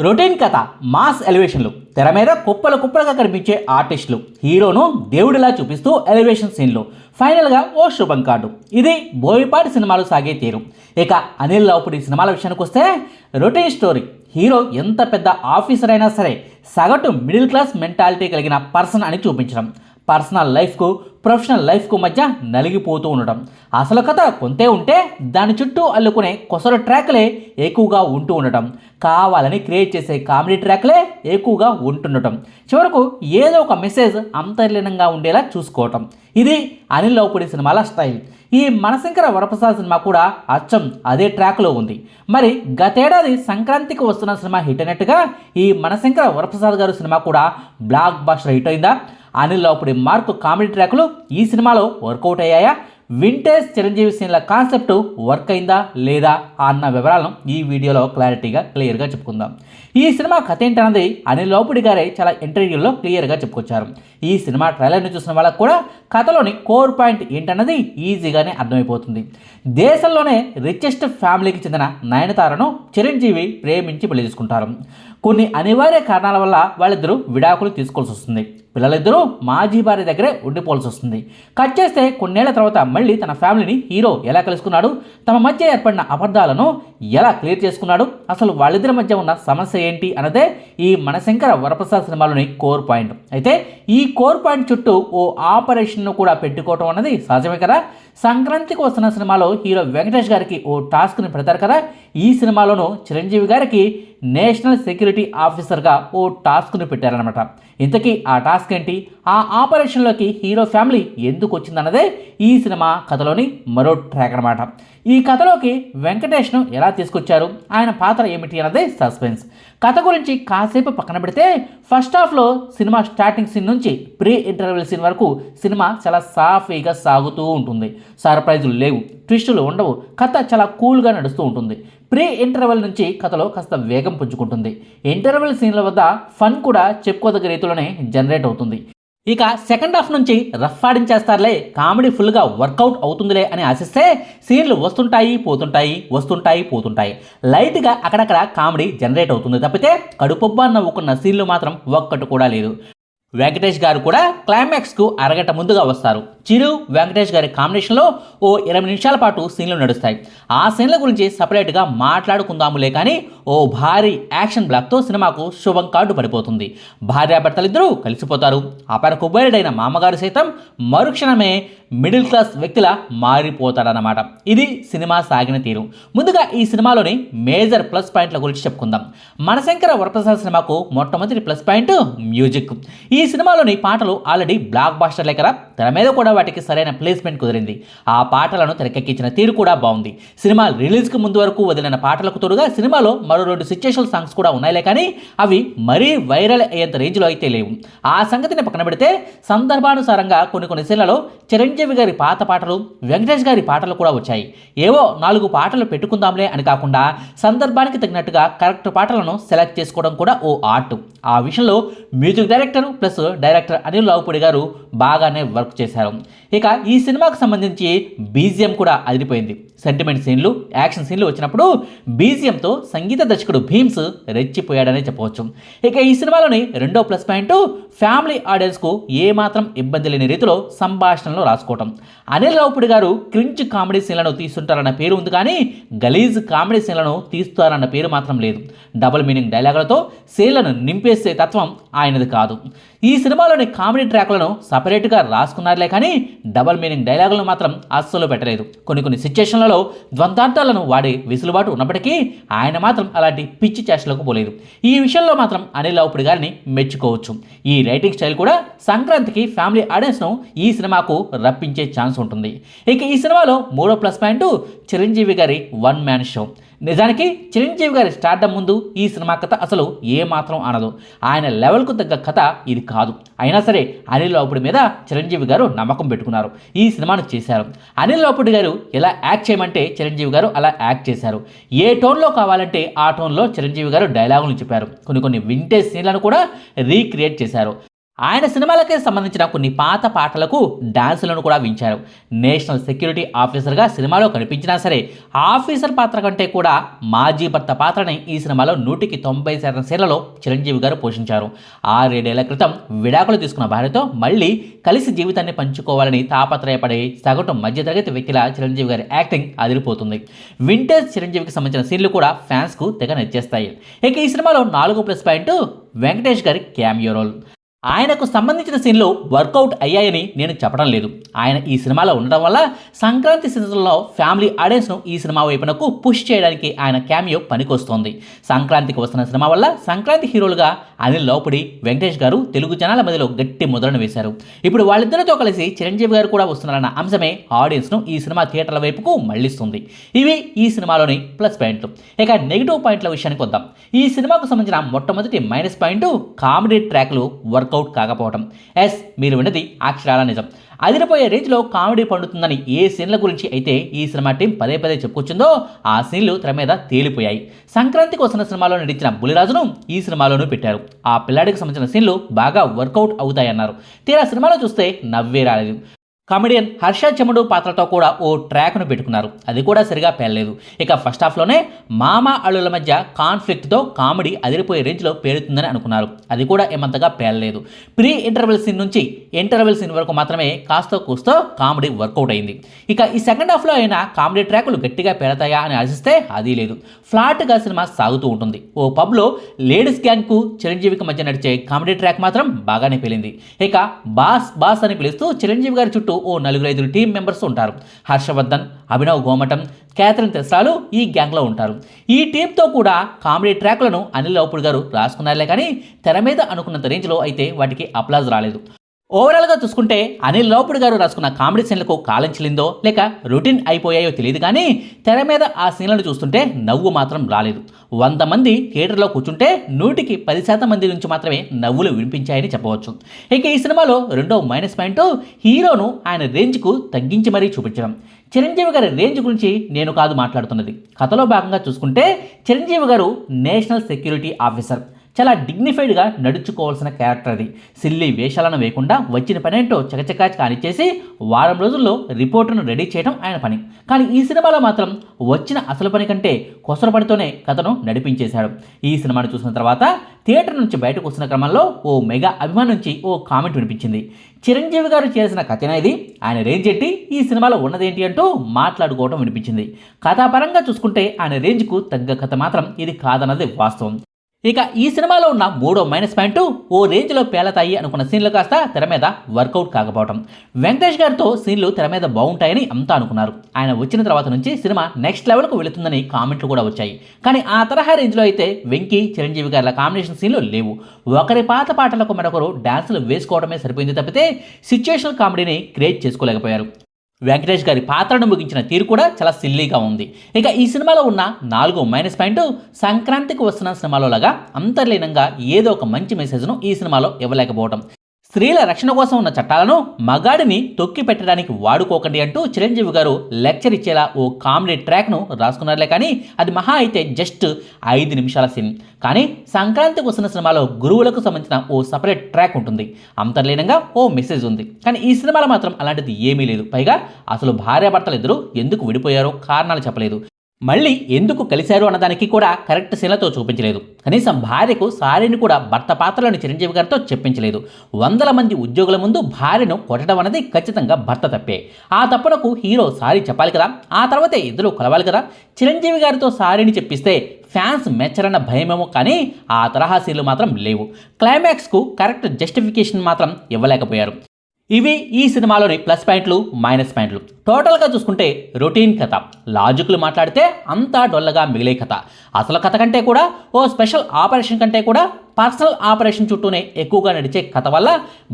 Routine కథ mass ఎలివేషన్లు. తెర మీద కుప్పలు కుప్పలుగా కనిపించే ఆర్టిస్టులు. హీరోను దేవుడిలా చూపిస్తూ ఎలివేషన్ సీన్లు. ఫైనల్గా ఓ శుభం కార్డు ఇది బోయపాటి సినిమాలు సాగే తీరు. ఇక అనిల్ లోపుడి సినిమాల విషయానికి వస్తే రొటీన్ స్టోరీ. హీరో ఎంత పెద్ద ఆఫీసర్ అయినా సరే సగటు మిడిల్ క్లాస్ మెంటాలిటీ కలిగిన పర్సన్ అని చూపించడం. పర్సనల్ లైఫ్కు ప్రొఫెషనల్ లైఫ్కు మధ్య నలిగిపోతూ ఉండడం. అసలు కథ కొంతే ఉంటే దాని చుట్టూ అల్లుకునే కొసలు ట్రాక్లే ఎక్కువగా ఉంటూ ఉండటం కావాలని క్రియేట్ చేసే కామెడీ ట్రాక్లే ఎక్కువగా ఉంటుండటం. చివరకు ఏదో ఒక మెసేజ్ అంతర్లీనంగా ఉండేలా చూసుకోవటం. ఇది అనిల్ లోపుడి సినిమాల స్టైల్. ఈ మనశంకర వరప్రసాద్ సినిమా కూడా అచ్చం అదే ట్రాక్లో ఉంది. మరి గతేడాది సంక్రాంతికి వస్తున్న సినిమా హిట్ అయినట్టుగా ఈ మనశంకర వరప్రసాద్ గారు సినిమా కూడా బ్లాక్ బాస్టర్ హిట్ అయిందా? అనిల్ లోపుడి మార్క్ కామెడీ ట్రాక్లు ఈ సినిమాలో వర్కౌట్ అయ్యాయా? వింటేజ్ చిరంజీవి సీన్ల కాన్సెప్ట్ వర్క్ అయిందా లేదా అన్న వివరాలను ఈ వీడియోలో క్లారిటీగా క్లియర్గా చెప్పుకుందాం. ఈ సినిమా కథ ఏంటన్నది అనిల్ లోపుడి గారే చాలా ఇంటర్వ్యూల్లో క్లియర్గా చెప్పుకొచ్చారు. ఈ సినిమా ట్రైలర్ని చూసిన వాళ్ళకు కూడా కథలోని కోర్ పాయింట్ ఏంటన్నది ఈజీగానే అర్థమైపోతుంది. దేశంలోనే రిచెస్ట్ ఫ్యామిలీకి చెందిన నయనతారను చిరంజీవి ప్రేమించి పెళ్ళి చేసుకుంటారు. కొన్ని అనివార్య కారణాల వల్ల వాళ్ళిద్దరూ విడాకులు తీసుకోవాల్సి వస్తుంది. పిల్లలిద్దరూ మాజీ భార్య దగ్గరే ఉండిపోవాల్సి వస్తుంది. కట్ చేస్తే కొన్నేళ్ళ తర్వాత మళ్ళీ తన ఫ్యామిలీని హీరో ఎలా కలుసుకున్నాడు తమ మధ్య ఏర్పడిన అబద్ధాలను ఎలా క్లియర్ చేసుకున్నాడు అసలు వాళ్ళిద్దరి మధ్య ఉన్న సమస్య ఏంటి అన్నదే ఈ మనశంకర వరప్రసాద్ సినిమాలోని కోర్ పాయింట్. అయితే ఈ కోర్ పాయింట్ చుట్టూ ఓ ఆపరేషన్ను కూడా పెట్టుకోవటం అన్నది సహజమే కదా? సంక్రాంతికి వస్తున్న సినిమాలో హీరో వెంకటేష్ గారికి ఓ టాస్క్ని పెడతారు కదా? ఈ సినిమాలోనూ చిరంజీవి గారికి నేషనల్ సెక్యూరిటీ ఆఫీసర్గా ఓ టాస్క్ను పెట్టారనమాట ఇంతకీ ఆ టాస్క్ ఏంటి? ఆ ఆపరేషన్లోకి హీరో ఫ్యామిలీ ఎందుకు వచ్చిందన్నదే ఈ సినిమా కథలోని మరో ట్రాక్ అనమాట ఈ కథలోకి వెంకటేష్ను ఎలా తీసుకొచ్చారు? ఆయన పాత్ర ఏమిటి అన్నదే సస్పెన్స్. కథ గురించి కాసేపు పక్కన పెడితే ఫస్ట్ హాఫ్లో సినిమా స్టార్టింగ్ సీన్ నుంచి ప్రీ ఇంటర్వెల్ సీన్ వరకు సినిమా చాలా సాఫీగా సాగుతూ ఉంటుంది. సర్ప్రైజులు లేవు ట్విస్టులు ఉండవు కథ చాలా కూల్గా నడుస్తూ ఉంటుంది. ప్రీ ఇంటర్వెల్ నుంచి కథలో కాస్త వేగం పుంజుకుంటుంది. ఇంటర్వెల్ సీన్ల వద్ద ఫన్ కూడా చెప్పుకోదగ్గ రీతిలోనే జనరేట్ అవుతుంది. ఇక సెకండ్ హాఫ్ నుంచి రఫ్ ఆడించేస్తారులే కామెడీ ఫుల్గా వర్కౌట్ అవుతుందిలే అని ఆశిస్తే సీన్లు వస్తుంటాయి పోతుంటాయి వస్తుంటాయి పోతుంటాయి. లైట్గా అక్కడక్కడ కామెడీ జనరేట్ అవుతుంది తప్పితే కడుపుబ్బా నవ్వుకున్న సీన్లు మాత్రం ఒక్కటి కూడా లేదు. వెంకటేష్ గారు కూడా క్లైమాక్స్కు అరగంట ముందుగా వస్తారు. చిరు వెంకటేష్ గారి కాంబినేషన్లో ఓ ఇరవై నిమిషాల పాటు సీన్లు నడుస్తాయి. ఆ సీన్ల గురించి సపరేట్గా మాట్లాడుకుందాములే కానీ ఓ భారీ యాక్షన్ బ్లాక్తో సినిమాకు శుభం కార్డు పడిపోతుంది. భార్యాభర్తలిద్దరూ కలిసిపోతారు. అపర కుబేరుడైన మామగారు సైతం మరుక్షణమే మిడిల్ క్లాస్ వ్యక్తిలా మారిపోతాడనమాట ఇది సినిమా సాగిన తీరు. ముందుగా ఈ సినిమాలోని మేజర్ ప్లస్ పాయింట్ల గురించి చెప్పుకుందాం. మనశంకర వరప్రసాద్ సినిమాకు మొట్టమొదటి ప్లస్ పాయింట్ మ్యూజిక్ ఈ సినిమాలోని పాటలు ఆల్రెడీ బ్లాక్ బాస్టర్లే కదా. తెర మీద కూడా వాటికి సరైన ప్లేస్మెంట్ కుదిరింది. ఆ పాటలను తెరకెక్కించిన తీరు కూడా బాగుంది. సినిమా రిలీజ్కి ముందు వరకు వదిలిన పాటలకు తోడుగా సినిమాలో మరో రెండు సిచ్యుయేషన్ సాంగ్స్ కూడా ఉన్నాయిలే కానీ అవి మరీ వైరల్ అయ్యేంత రేంజ్లో అయితే లేవు. ఆ సంగతిని పక్కన పెడితే సందర్భానుసారంగా కొన్ని కొన్ని సీన్లలో చిరంజీవి గారి పాత పాటలు వెంకటేష్ గారి పాటలు కూడా వచ్చాయి. ఏవో నాలుగు పాటలు పెట్టుకుందాంలే అని కాకుండా సందర్భానికి తగినట్టుగా కరెక్ట్ పాటలను సెలెక్ట్ చేసుకోవడం కూడా ఓ ఆర్ట్. ఆ విషయంలో music director plus director Anil Ravipudi garu బాగానే వర్క్ చేశారు. ఇక ఈ సినిమాకు సంబంధించి బీజిఎం కూడా అదిరిపోయింది. సెంటిమెంట్ సీన్లు యాక్షన్ సీన్లు వచ్చినప్పుడు బీజిఎంతో సంగీత దర్శకుడు భీమ్స్ రెచ్చిపోయాడనే చెప్పవచ్చు. ఇక ఈ సినిమాలోని రెండో ప్లస్ పాయింట్ ఫ్యామిలీ ఆడియన్స్కు ఏమాత్రం ఇబ్బంది లేని రీతిలో సంభాషణలు రాసుకోవటం. అనిల్ రావుపూడి గారు క్రించ్ కామెడీ సీన్లను తీస్తుంటారన్న పేరు ఉంది కానీ గలీజ్ కామెడీ సీన్లను తీస్తారన్న పేరు మాత్రం లేదు. డబుల్ మీనింగ్ డైలాగులతో సీన్లను నింపేసే తత్వం ఆయనది కాదు. ఈ సినిమాలోని కామెడీ ట్రాక్లను సపరేట్గా రాసుకున్నారులే కానీ డబల్ మీనింగ్ డైలాగులను మాత్రం అస్సలు పెట్టలేదు. కొన్ని కొన్ని సిచ్యుయేషన్లలో ద్వంద్వార్థాలను వాడే విసులుబాటు ఉన్నప్పటికీ ఆయన మాత్రం అలాంటి పిచ్చి చేష్టలకు పోలేదు. ఈ విషయంలో మాత్రం అనిల్ రావుపూడి గారిని మెచ్చుకోవచ్చు. ఈ రైటింగ్ స్టైల్ కూడా సంక్రాంతికి ఫ్యామిలీ ఆడియన్స్ను ఈ సినిమాకు రప్పించే ఛాన్స్ ఉంటుంది. ఇక ఈ సినిమాలో మూడో ప్లస్ పాయింట్ చిరంజీవి గారి వన్ మ్యాన్ షో నిజానికి చిరంజీవి గారి స్టార్డమ్ ముందు ఈ సినిమా కథ అసలు ఏమాత్రం అనదు ఆయన లెవెల్కు తగ్గ కథ ఇది కాదు. అయినా సరే అనిల్ లోపుడి మీద చిరంజీవి గారు నమ్మకం పెట్టుకున్నారు. ఈ సినిమాను చేశారు. అనిల్ లోపుడి గారు ఎలా యాక్ట్ చేయమంటే చిరంజీవి గారు అలా యాక్ట్ చేశారు. ఏ టోన్లో కావాలంటే ఆ టోన్లో చిరంజీవి గారు డైలాగులు చెప్పారు. కొన్ని కొన్ని వింటేజ్ సీన్లను కూడా రీక్రియేట్ చేశారు. ఆయన సినిమాలకే సంబంధించిన కొన్ని పాత పాటలకు డాన్సులను కూడా వించారు. నేషనల్ సెక్యూరిటీ ఆఫీసర్గా సినిమాలో కనిపించినా సరే ఆఫీసర్ పాత్ర కంటే కూడా మాజీ భర్త పాత్రని ఈ సినిమాలో నూటికి తొంభై శాతం సీన్లలో చిరంజీవి గారు పోషించారు. ఆరేడేళ్ళ క్రితం విడాకులు తీసుకున్న భార్యతో మళ్ళీ కలిసి జీవితాన్ని పంచుకోవాలని తాపత్రయపడే సగటు మధ్యతరగతి వ్యక్తుల చిరంజీవి గారి యాక్టింగ్ అదిరిపోతుంది. వింటేజ్ చిరంజీవికి సంబంధించిన సీన్లు కూడా ఫ్యాన్స్కు తెగ నచ్చేస్తాయి. ఇక ఈ సినిమాలో నాలుగు ప్లస్ పాయింట్ వెంకటేష్ గారి క్యామియో రోల్. ఆయనకు సంబంధించిన సీన్లు వర్కౌట్ అయ్యాయని నేను చెప్పడం లేదు. ఆయన ఈ సినిమాలో ఉండడం వల్ల సంక్రాంతి సీజన్లో ఫ్యామిలీ ఆడియన్స్ను ఈ సినిమా వైపునకు పుష్ చేయడానికి ఆయన క్యామియో పనికొస్తోంది. సంక్రాంతికి వస్తున్న సినిమా వల్ల సంక్రాంతి హీరోలుగా అనిల్ లోపడి వెంకటేష్ గారు తెలుగు జనాల మధ్యలో గట్టి ముద్రను వేశారు. ఇప్పుడు వాళ్ళిద్దరితో కలిసి చిరంజీవి గారు కూడా వస్తున్నారన్న అంశమే ఆడియన్స్ను ఈ సినిమా థియేటర్ల వైపుకు మళ్ళిస్తుంది ఇవి ఈ సినిమాలోని ప్లస్ పాయింట్లు. ఇక నెగిటివ్ పాయింట్ల విషయానికి వద్దాం. ఈ సినిమాకు సంబంధించిన మొట్టమొదటి మైనస్ పాయింట్ కామెడీ ట్రాక్లు వర్కౌట్ కాకపోవడం ఎస్ మీరు విన్నది అక్షరాల నిజం. అదిరిపోయే రేంజ్లో కామెడీ పండుతుందని ఏ సీన్ల గురించి అయితే ఈ సినిమా టీం పదే పదే చెప్పుకొచ్చిందో ఆ సీన్లు తెర మీద తేలిపోయాయి. సంక్రాంతికి వస్తున్న సినిమాలో నటించిన బులిరాజును ఈ సినిమాలోనూ పెట్టారు. ఆ పిల్లాడికి సంబంధించిన సీన్లు బాగా వర్కౌట్ అవుతాయన్నారు. తీరా సినిమాలో చూస్తే నవ్వే రాలేదు. కామెడియన్ హర్ష చెముడు పాత్రతో కూడా ఓ ట్రాక్ను పెట్టుకున్నారు. అది కూడా సరిగా పేలలేదు. ఇక ఫస్ట్ హాఫ్లోనే మామ అల్లుల మధ్య కాన్ఫ్లిక్ట్తో కామెడీ అదిరిపోయే రేంజ్లో పేరుతుందని అనుకున్నారు. అది కూడా ఏమంతగా పేలలేదు. ప్రీ ఇంటర్వెల్ సీన్ నుంచి ఇంటర్వెల్ సీన్ వరకు మాత్రమే కాస్తో కూస్తో కామెడీ వర్కౌట్ అయింది. ఇక ఈ సెకండ్ హాఫ్లో అయినా కామెడీ ట్రాకులు గట్టిగా పెడతాయా అని ఆశిస్తే అది లేదు. ఫ్లాట్గా సినిమా సాగుతూ ఉంటుంది. ఓ పబ్లో లేడీస్ గ్యాంగ్కు చిరంజీవికి మధ్య నడిచే కామెడీ ట్రాక్ మాత్రం బాగానే పేలింది. ఇక బాస్ బాస్ అని పిలుస్తూ చిరంజీవి గారి చుట్టూ ఓ నలుగురు ఐదుగురు టీం మెంబర్స్ ఉంటారు. హర్షవర్ధన్ అభినవ్ గోమటం క్యాథరిన్ తెస్రాలు ఈ గ్యాంగ్లో ఉంటారు. ఈ టీంతో కూడా కామెడీ ట్రాక్లను అనిల్ లోపుడు గారు రాసుకున్నారులే కానీ తెర మీద అనుకున్నంత రేంజ్లో అయితే వాటికి అప్లాజ్ రాలేదు. ఓవరాల్గా చూసుకుంటే అనిల్ లోపుడు గారు రాసుకున్న కామెడీ సీన్లకు కాలం చెల్లిందో లేక రొటీన్ అయిపోయాయో తెలియదు కానీ తెర మీద ఆ సీన్లను చూస్తుంటే నవ్వు మాత్రం రాలేదు. వంద మంది థియేటర్లో కూర్చుంటే నూటికి పది శాతం మంది నుంచి మాత్రమే నవ్వులు వినిపించాయని చెప్పవచ్చు. ఇక ఈ సినిమాలో రెండో మైనస్ పాయింట్ హీరోను ఆయన రేంజ్కు తగ్గించి మరీ చూపించడం. చిరంజీవి గారి రేంజ్ గురించి నేను కాదు మాట్లాడుతున్నది. కథలో భాగంగా చూసుకుంటే చిరంజీవి గారు నేషనల్ సెక్యూరిటీ ఆఫీసర్. చాలా డిగ్నిఫైడ్గా నడుచుకోవాల్సిన క్యారెక్టర్ అది. సిల్లీ వేషాలను వేయకుండా వచ్చిన పనేంటో చకచకా కానిచ్చేసి వారం రోజుల్లో రిపోర్టును రెడీ చేయడం ఆయన పని. కానీ ఈ సినిమాలో మాత్రం వచ్చిన అసలు పని కంటే కొసరపడితోనే కథను నడిపించేశాడు. ఈ సినిమాను చూసిన తర్వాత థియేటర్ నుంచి బయటకు వస్తున్న క్రమంలో ఓ మెగా అభిమానం నుంచి ఓ కామెంట్ వినిపించింది. చిరంజీవి గారు చేసిన కథన ఇది. ఆయన రేంజ్ ఏంటి? ఈ సినిమాలో ఉన్నదేంటి అంటూ మాట్లాడుకోవడం వినిపించింది. కథాపరంగా చూసుకుంటే ఆయన రేంజ్కు తగ్గ కథ మాత్రం ఇది కాదన్నది వాస్తవం. ఇక ఈ సినిమాలో ఉన్న మూడో మైనస్ పాయింట్ ఓ రేంజ్లో పేలతాయి అనుకున్న సీన్లు కాస్త తెర మీద వర్కౌట్ కాకపోవడం వెంకటేష్ గారితో సీన్లు తెర మీద బాగుంటాయని అంతా అనుకున్నారు. ఆయన వచ్చిన తర్వాత నుంచి సినిమా నెక్స్ట్ లెవెల్కు వెళుతుందని కామెంట్లు కూడా వచ్చాయి. కానీ ఆ తరహా రేంజ్లో అయితే వెంకీ చిరంజీవి గారి కాంబినేషన్ సీన్లు లేవు. ఒకరి పాత పాటలకు మరొకరు డాన్సులు వేసుకోవడమే సరిపోయింది తప్పితే సిచ్యుయేషనల్ కామెడీని క్రియేట్ చేసుకోలేకపోయారు. వెంకటేష్ గారి పాత్రను ముగించిన తీరు కూడా చాలా సిల్లీగా ఉంది. ఇక ఈ సినిమాలో ఉన్న నాలుగో మైనస్ పాయింట్ సంక్రాంతికి వస్తున్న సినిమాలో లాగా అంతర్లీనంగా ఏదో ఒక మంచి మెసేజ్ను ఈ సినిమాలో ఇవ్వలేకపోవడం స్త్రీల రక్షణ కోసం ఉన్న చట్టాలను మగాడిని తొక్కి పెట్టడానికి వాడుకోకండి అంటూ చిరంజీవి గారు లెక్చర్ ఇచ్చేలా ఓ కామెడీ ట్రాక్ను రాసుకున్నారులే కానీ అది మహా అయితే జస్ట్ ఐదు నిమిషాల సీన్. కానీ సంక్రాంతికి వస్తున్న సినిమాలో గురువులకు సంబంధించిన ఓ సపరేట్ ట్రాక్ ఉంటుంది. అంతర్లీనంగా ఓ మెసేజ్ ఉంది. కానీ ఈ సినిమాలో మాత్రం అలాంటిది ఏమీ లేదు. పైగా అసలు భార్యాభర్తలు ఇద్దరు ఎందుకు విడిపోయారో కారణాలు చెప్పలేదు. మళ్ళీ ఎందుకు కలిశారు అన్నదానికి కూడా కరెక్ట్ శీలతో చూపించలేదు. కనీసం భార్యకు సారీని కూడా భర్త పాత్రలోని చిరంజీవి గారితో చెప్పించలేదు. వందల మంది ఉద్యోగుల ముందు భార్యను కొట్టడం అనేది ఖచ్చితంగా భర్త తప్పే. ఆ తప్పునకు హీరో సారీ చెప్పాలి కదా? ఆ తర్వాతే ఇద్దరు కలవాలి కదా? చిరంజీవి గారితో సారీని చెప్పిస్తే ఫ్యాన్స్ మెచ్చరన్న భయమేమో కానీ ఆ తరహా సీన్లు మాత్రం లేవు. క్లైమాక్స్కు కరెక్ట్ జస్టిఫికేషన్ మాత్రం ఇవ్వలేకపోయారు. ఇవి ఈ సినిమాలోని ప్లస్ పాయింట్లు మైనస్ పాయింట్లు. టోటల్గా చూసుకుంటే రొటీన్ కథ. లాజిక్లు మాట్లాడితే అంతా డొల్లగా మిగిలే కథ. అసలు కథ కంటే కూడా ఓ స్పెషల్ ఆపరేషన్ కంటే కూడా పర్సనల్ ఆపరేషన్ చుట్టూనే ఎక్కువగా నడిచే కథ వల్ల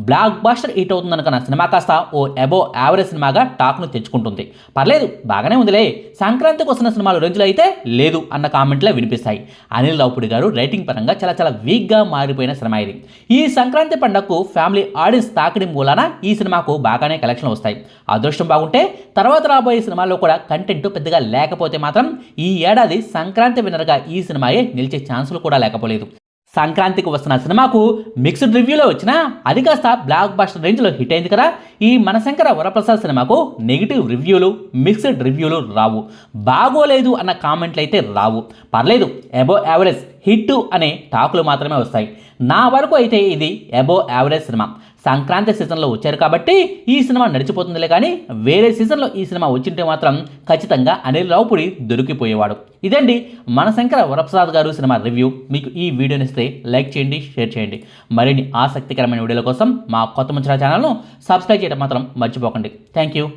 బ్లాక్ బాస్టర్ హిట్ అవుతుందనుకున్న సినిమా కాస్త ఓ అబో యావరేజ్ సినిమాగా టాక్ను తెచ్చుకుంటుంది. పర్లేదు బాగానే ఉందిలే. సంక్రాంతికి వస్తున్న సినిమాలు రోజులు అయితే లేదు అన్న కామెంట్లే వినిపిస్తాయి. అనిల్ రావుపుడి గారు రైటింగ్ పరంగా చాలా చాలా వీక్గా మారిపోయిన సినిమా ఇది. ఈ సంక్రాంతి పండగకు ఫ్యామిలీ ఆడియన్స్ తాకిడి మూలాన ఈ సినిమాకు బాగానే కలెక్షన్లు వస్తాయి. అదృష్టం బాగుంటే తర్వాత రాబోయే సినిమాల్లో కూడా కంటెంట్ పెద్దగా లేకపోతే మాత్రం ఈ ఏడాది సంక్రాంతి విన్నర్గా ఈ సినిమాయే నిలిచే ఛాన్సులు కూడా లేకపోలేదు. సంక్రాంతికి వస్తున్న సినిమాకు మిక్స్డ్ రివ్యూలో వచ్చినా అది కాస్త బ్లాక్ బస్టర్ రేంజ్లో హిట్ అయింది కదా. ఈ మనశంకర వరప్రసాద్ సినిమాకు నెగిటివ్ రివ్యూలు మిక్స్డ్ రివ్యూలు రావు. బాగోలేదు అన్న కామెంట్లు అయితే రావు. పర్లేదు అబో యావరేజ్ హిట్ అనే టాకులు మాత్రమే వస్తాయి. నా వరకు అయితే ఇది అబో యావరేజ్ సినిమా. సంక్రాంతి సీజన్లో వచ్చారు కాబట్టి ఈ సినిమా నడిచిపోతుందిలే కానీ వేరే సీజన్లో ఈ సినిమా వచ్చింటే మాత్రం ఖచ్చితంగా అనిల్ రావుపుడి దొరికిపోయేవాడు. ఇదండి మన శంకర వరప్రసాద్ గారు సినిమా రివ్యూ. మీకు ఈ వీడియోని ఇస్తే లైక్ చేయండి షేర్ చేయండి. మరిన్ని ఆసక్తికరమైన వీడియోల కోసం మా కొత్త ముచ్చరా ఛానల్ను సబ్స్క్రైబ్ చేయడం మాత్రం మర్చిపోకండి. Thank you